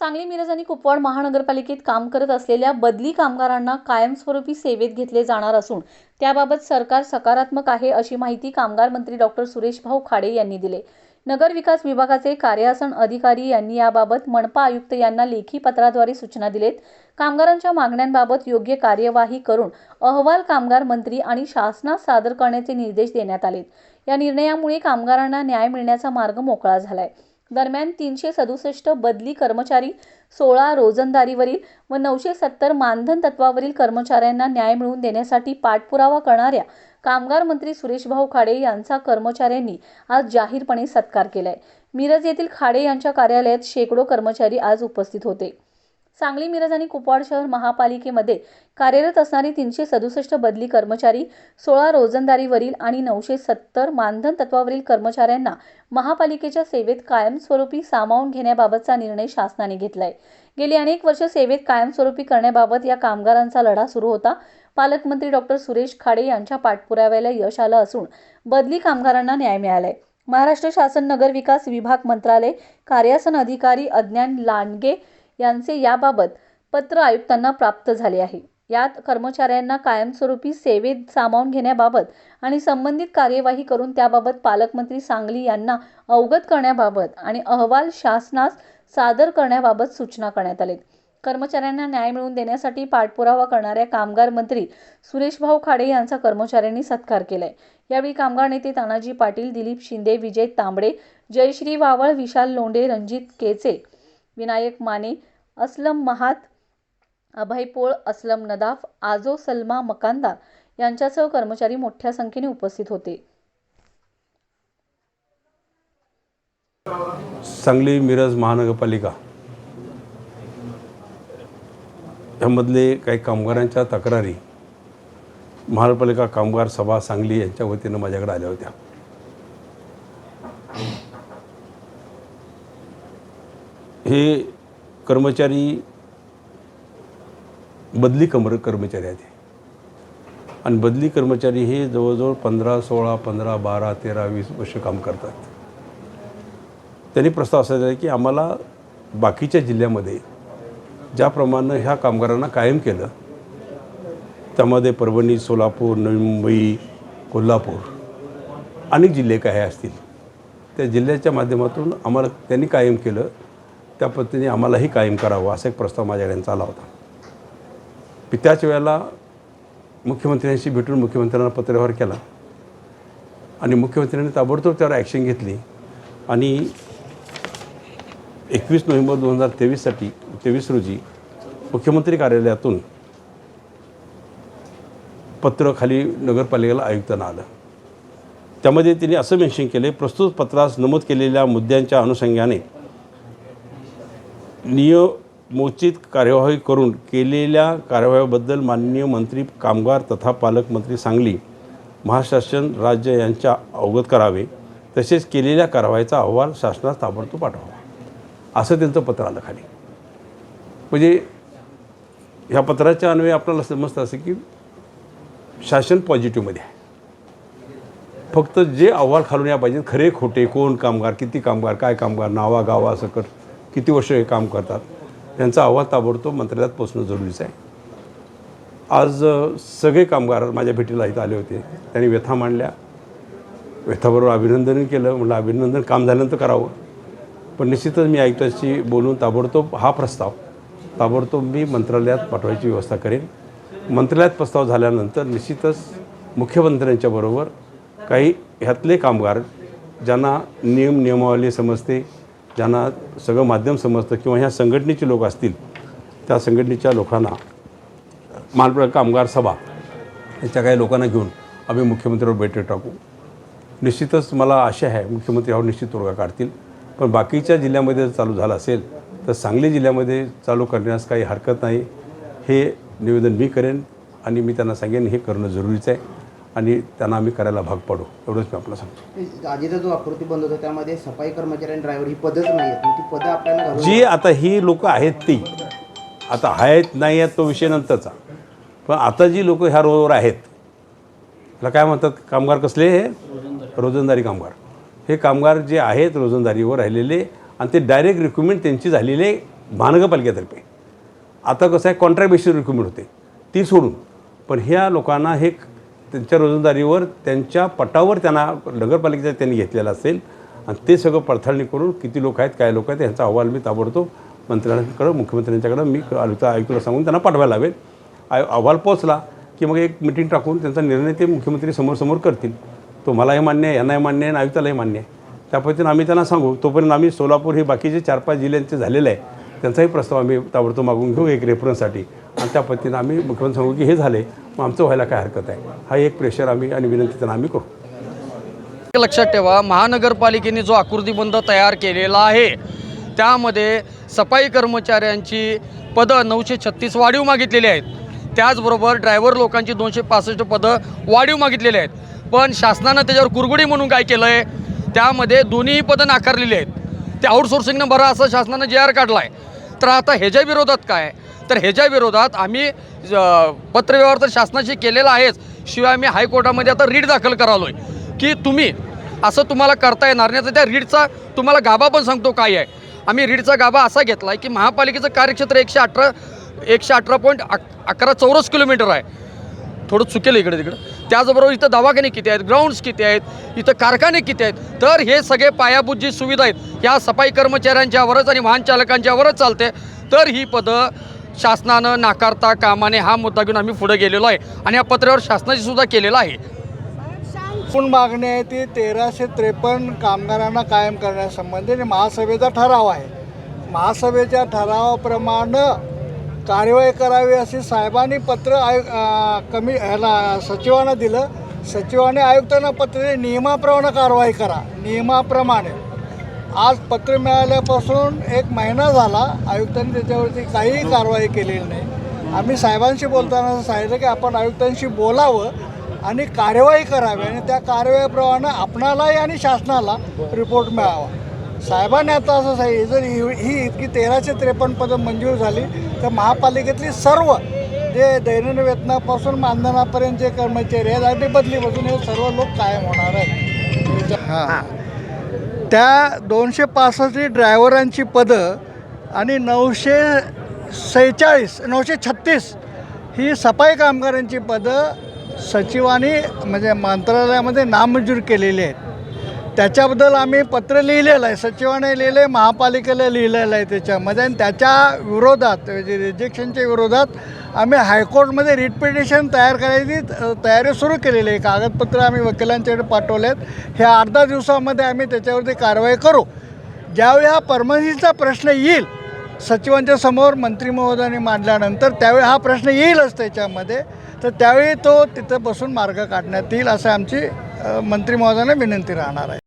सांगली मिरज आणि कुपवाड महानगरपालिकेत काम करत असलेल्या बदली कामगारांना कायमस्वरूपी सेवेत घेतले जाणार असून त्याबाबत सरकार सकारात्मक आहे अशी माहिती कामगार मंत्री डॉक्टर सुरेश भाऊ खाडे यांनी दिले. नगर विकास विभागाचे कार्यासन अधिकारी यांनी याबाबत मनपा आयुक्त यांना लेखी पत्राद्वारे सूचना दिलेत. कामगारांच्या मागण्यांबाबत योग्य कार्यवाही करून अहवाल कामगार मंत्री आणि शासनास सादर करण्याचे निर्देश देण्यात आलेत. या निर्णयामुळे कामगारांना न्याय मिळण्याचा मार्ग मोकळा झालाय. दरम्यान तीनशे सदुसष्ट बदली कर्मचारी सोळा रोजंदारीवरील व नऊशे सत्तर मानधन तत्वावरील कर्मचाऱ्यांना न्याय मिळवून देण्यासाठी पाठपुरावा करणाऱ्या कामगार मंत्री सुरेशभाऊ खाडे यांचा कर्मचाऱ्यांनी आज जाहीरपणे सत्कार केलाय. मिरज येथील खाडे यांच्या कार्यालयात शेकडो कर्मचारी आज उपस्थित होते. सांगली मिरज आणि कुपवाड शहर महापालिकेमध्ये कार्यरत असणारी तीनशे सदुसष्ट बदली कर्मचारी सोळा रोजंदारीवरील आणि नऊशे सत्तर मानधन तत्वावरील कर्मचाऱ्यांना महापालिकेच्या सेवेत कायमस्वरूपी सामावून घेण्याबाबतचा निर्णय शासनाने घेतलाय. गेली अनेक वर्ष सेवेत कायमस्वरूपी करण्याबाबत या कामगारांचा लढा सुरू होता. पालकमंत्री डॉक्टर सुरेश खाडे यांच्या पाठपुराव्याला यश आलं असून बदली कामगारांना न्याय मिळालाय. महाराष्ट्र शासन नगर विकास विभाग मंत्रालय कार्यासन अधिकारी अज्ञान लांडगे यांचे याबाबत पत्र आयुक्तांना प्राप्त झाले आहे. यात कर्मचाऱ्यांना कायमस्वरूपी सेवेत सामावून घेण्याबाबत आणि संबंधित कार्यवाही करून त्याबाबत पालकमंत्री सांगली यांना अवगत करण्याबाबत आणि अहवाल शासनास सादर करण्याबाबत सूचना करण्यात आल्या कर्मचाऱ्यांना न्याय मिळवून देण्यासाठी पाठपुरावा करणाऱ्या कामगार मंत्री सुरेशभाऊ खाडे यांचा कर्मचाऱ्यांनी सत्कार केलाय. यावेळी कामगार नेते तानाजी पाटील दिलीप शिंदे विजय तांबडे जयश्री वावळ विशाल लोंढे रणजित केचे विनायक माने असलम महात अभय पोळ असलम नदाफ आजो सलमा मकांदा यांच्यासह कर्मचारी मोठ्या संख्येने उपस्थित होते. सांगली मिरज महानगरपालिका. यामधले काही कामगारांच्या तक्रारी महानगरपालिका कामगार सभा सांगली यांच्या वतीनं माझ्याकडे आल्या होत्या. हे कर्मचारी बदली कमर कर्मचारी आहेत आणि बदली कर्मचारी हे जवळजवळ पंधरा सोळा पंधरा बारा तेरा वीस वर्ष काम करतात. त्यांनी प्रस्ताव असा दिला की आम्हाला बाकीच्या जिल्ह्यामध्ये ज्याप्रमाणे ह्या कामगारांना कायम केलं त्यामध्ये परभणी सोलापूर नवी मुंबई कोल्हापूर अनेक जिल्हे काय असतील त्या जिल्ह्याच्या माध्यमातून आम्हाला त्यांनी कायम केलं. त्या पद्धतीने आम्हालाही कायम करावं असा एक प्रस्ताव माझ्याकडे चाला होता. मी त्याच वेळेला मुख्यमंत्र्यांशी भेटून मुख्यमंत्र्यांना पत्रव्यवहार केला. आणि मुख्यमंत्र्यांनी ताबडतोब त्यावर ॲक्शन घेतली. आणि एकवीस नोव्हेंबर दोन हजार तेवीससाठी तेवीस रोजी मुख्यमंत्री कार्यालयातून पत्र खाली नगरपालिकेला आयुक्तांना आलं. त्यामध्ये तिने असं मेन्शन केले प्रस्तुत पत्रास नमूद केलेल्या मुद्द्यांच्या अनुषंगाने नियमोचित कार्यवाही करून केलेल्या कार्यवाहीबद्दल माननीय मंत्री कामगार तथा पालकमंत्री सांगली महाशासन राज्य यांच्या अवगत करावे. तसेच केलेल्या कारवाईचा अहवाल शासनास ताबडतोब पाठवावा. असं त्यांचं पत्र आलं खाली. म्हणजे ह्या पत्राच्या अन्वये आपल्याला समजतं असं की शासन पॉझिटिव्हमध्ये आहे. फक्त जे अहवाल खालून या पाहिजेत खरे खोटे कोण कामगार किती कामगार काय कामगार नावा गावा असं कर किती वर्ष हे काम करतात? त्यांचा अहवाल ताबडतोब मंत्रालयात पोचणं जरुरीचं आहे. आज सगळे कामगार माझ्या भेटीला इथं आले होते. त्यांनी व्यथा मांडल्या. व्यथाबरोबर अभिनंदन केलं. म्हटलं अभिनंदन काम झाल्यानंतर करावं. पण निश्चितच मी आयुक्ताशी बोलून ताबडतोब हा प्रस्ताव ताबडतोब मी मंत्रालयात पाठवायची व्यवस्था करेन. मंत्रालयात प्रस्ताव झाल्यानंतर निश्चितच मुख्यमंत्र्यांच्याबरोबर काही ह्यातले कामगार ज्यांना नियम नियमावली समजते ज्यांना सगळं माध्यम समजतं किंवा ह्या संघटनेचे लोक असतील त्या संघटनेच्या लोकांना मालप्र कामगार सभा याच्या काही लोकांना घेऊन आम्ही मुख्यमंत्र्यावर बैठक टाकू. निश्चितच मला आशा आहे मुख्यमंत्री यावर निश्चित तोडगा काढतील. पण बाकीच्या जिल्ह्यामध्ये जर चालू झालं असेल तर सांगली जिल्ह्यामध्ये चालू करण्यास काही हरकत नाही. हे निवेदन मी करेन आणि मी त्यांना सांगेन हे करणं जरुरीचं आहे. आणि त्यांना आम्ही करायला भाग पाडू. एवढंच मी आपल्याला सांगतो. आधीचा जो आकृती बंद होता त्यामध्ये सफाई कर्मचारी आणि ड्रायव्हर ही पदच नाही आहेत मग ती पदं आपल्याला जी आता ही लोक आहेत ती आता आहेत नाही आहेत तो विषय नंतरचा. पण आता जी लोक ह्या रोडवर आहेत त्याला काय म्हणतात कामगार कसले हे? रोजंदारी कामगार. हे कामगार जे आहेत रोजंदारीवर राहिलेले आणि ते डायरेक्ट रिक्रुटमेंट त्यांची झालेले महानगरपालिकेतर्फे. आता कसं आहे कॉन्ट्रॅक्ट बेसिस रिक्रुटमेंट होते. ती सोडून. पण ह्या लोकांना हे त्यांच्या रोजंदारीवर त्यांच्या पटावर त्यांना नगरपालिकेचा त्यांनी घेतलेला असेल. आणि ते सगळं पडताळणी करून किती लोक आहेत काय लोक आहेत यांचा अहवाल मी ताबडतोब मंत्र्यांकडं मुख्यमंत्र्यांच्याकडं मी आयुक्त आयुक्तला सांगून त्यांना पाठवायला लावेल आय अहवाल पोचला की मग एक मिटिंग टाकून त्यांचा निर्णय ते मुख्यमंत्री समोरसमोर करतील. तो मलाही मान्य आहे यांनाही मान्य आहे आणि आयुक्तालाही मान्य आहे. त्या पद्धतीनं आम्ही त्यांना सांगू. तोपर्यंत आम्ही सोलापूर हे बाकीचे चार पाच जिल्ह्यांचे झालेले आहे त्यांचाही प्रस्ताव आम्ही ताबडतोब मागून घेऊ एक रेफरन्ससाठी आणि त्या पद्धतीनं आम्ही मुख्यमंत्री सांगू की हे झाले. मग आमचं व्हायला काय हरकत आहे? हा एक प्रेशर आम्ही आणि विनंती त्यांना आम्ही करू. लक्षात ठेवा महानगरपालिकेने जो आकृतीबंध तयार केलेला आहे त्यामध्ये सफाई कर्मचाऱ्यांची पदं नऊशे छत्तीस वाढीव मागितलेली आहेत. त्याचबरोबर ड्रायव्हर लोकांची दोनशे पासष्ट पदं वाढीव मागितलेली आहेत. पण शासनानं त्याच्यावर कुरगुडी म्हणून काय केलं आहे त्यामध्ये दोन्हीही पदं नाकारलेली आहेत. ते आउटसोर्सिंगनं बरं असं शासनानं जे आर काढला आहे तर आता ह्याच्या विरोधात काय? तर ह्याच्या विरोधात आम्ही पत्रव्यवहार तर शासनाशी केलेला आहेच. शिवाय आम्ही हायकोर्टामध्ये आता रीट दाखल करालो आहे की तुम्ही असं तुम्हाला करता येणार नाही. तर त्या रीडचा तुम्हाला गाभा पण सांगतो काय आहे. आम्ही रीडचा गाभा असा घेतला आहे की महापालिकेचं कार्यक्षेत्र एकशे अठरा एकशे अठरा पॉईंट अक अकरा चौरस किलोमीटर आहे. थोडं चुकेलं इकडे तिकडं. त्याचबरोबर इथं दवाखाने किती आहेत ग्राउंड्स किती आहेत इथं कारखाने किती आहेत. तर हे सगळे पायाभूत जी सुविधा आहेत ह्या सफाई कर्मचाऱ्यांच्यावरच आणि वाहन चालकांच्यावरच चालते. तर ही पदं शासनानं नाकारता कामाने हा मुद्दा घेऊन आम्ही पुढे गेलेलो आहे. आणि या पत्रावर शासनाची सुद्धा केलेला आहे. एकूण मागणी आहे ती तेराशे त्रेपन्न कामगारांना कायम करण्यासंबंधी आणि महासभेचा ठराव आहे. महासभेच्या ठरावाप्रमाणे कार्यवाही करावी अशी साहेबांनी पत्र आयु कमी ह्याला सचिवांना दिलं. सचिवाने आयुक्तांना पत्र दिले, नियमाप्रमाणे कारवाई करा. नियमाप्रमाणे. आज पत्र मिळाल्यापासून एक महिना झाला आयुक्तांनी त्याच्यावरती काहीही कारवाई केलेली नाही. आम्ही साहेबांशी बोलताना असं सांगितलं की आपण आयुक्तांशी बोलावं आणि कारवाई करावी आणि त्या कारवाईप्रमाणे आपणालाही आणि शासनाला रिपोर्ट मिळावा. साहेबांनी आता असं सांगितलं जर ही ही इतकी तेराशे त्रेपन्न पदं मंजूर झाली तर महापालिकेतली सर्व जे दैनंदिन वेतनापासून मानधनापर्यंत जे कर्मचारी आहेत आणि बदली बसून हे सर्व लोक कायम होणार आहेत. हां. त्या दोनशे पासष्ट ड्रायव्हरांची पदं आणि नऊशे सेहेचाळीस नऊशे छत्तीस ही सफाई कामगारांची पदं सचिवांनी म्हणजे मंत्रालयामध्ये नामंजूर केलेली आहेत. त्याच्याबद्दल आम्ही पत्र लिहिलेलं आहे. सचिवाने लिहिलं आहे महापालिकेला लिहिलेलं आहे त्याच्यामध्ये. आणि त्याच्या विरोधात म्हणजे रिजेक्शनच्या विरोधात आम्ही हायकोर्टमध्ये रिट पिटिशन तयार करायची तयारी सुरू केलेली आहे. कागदपत्र आम्ही वकिलांच्याकडे पाठवले आहेत ह्या अर्धा दिवसामध्ये आम्ही त्याच्यावरती कारवाई करू. ज्यावेळी हा परमनन्सीचा प्रश्न येईल सचिवांच्या समोर मंत्री महोदयांनी मांडल्यानंतर त्यावेळी हा प्रश्न येईलच त्याच्यामध्ये. तर त्यावेळी तो तिथं बसून मार्ग काढण्यात येईल असं आमची मंत्री महोदयांना विनंती राहणार आहे.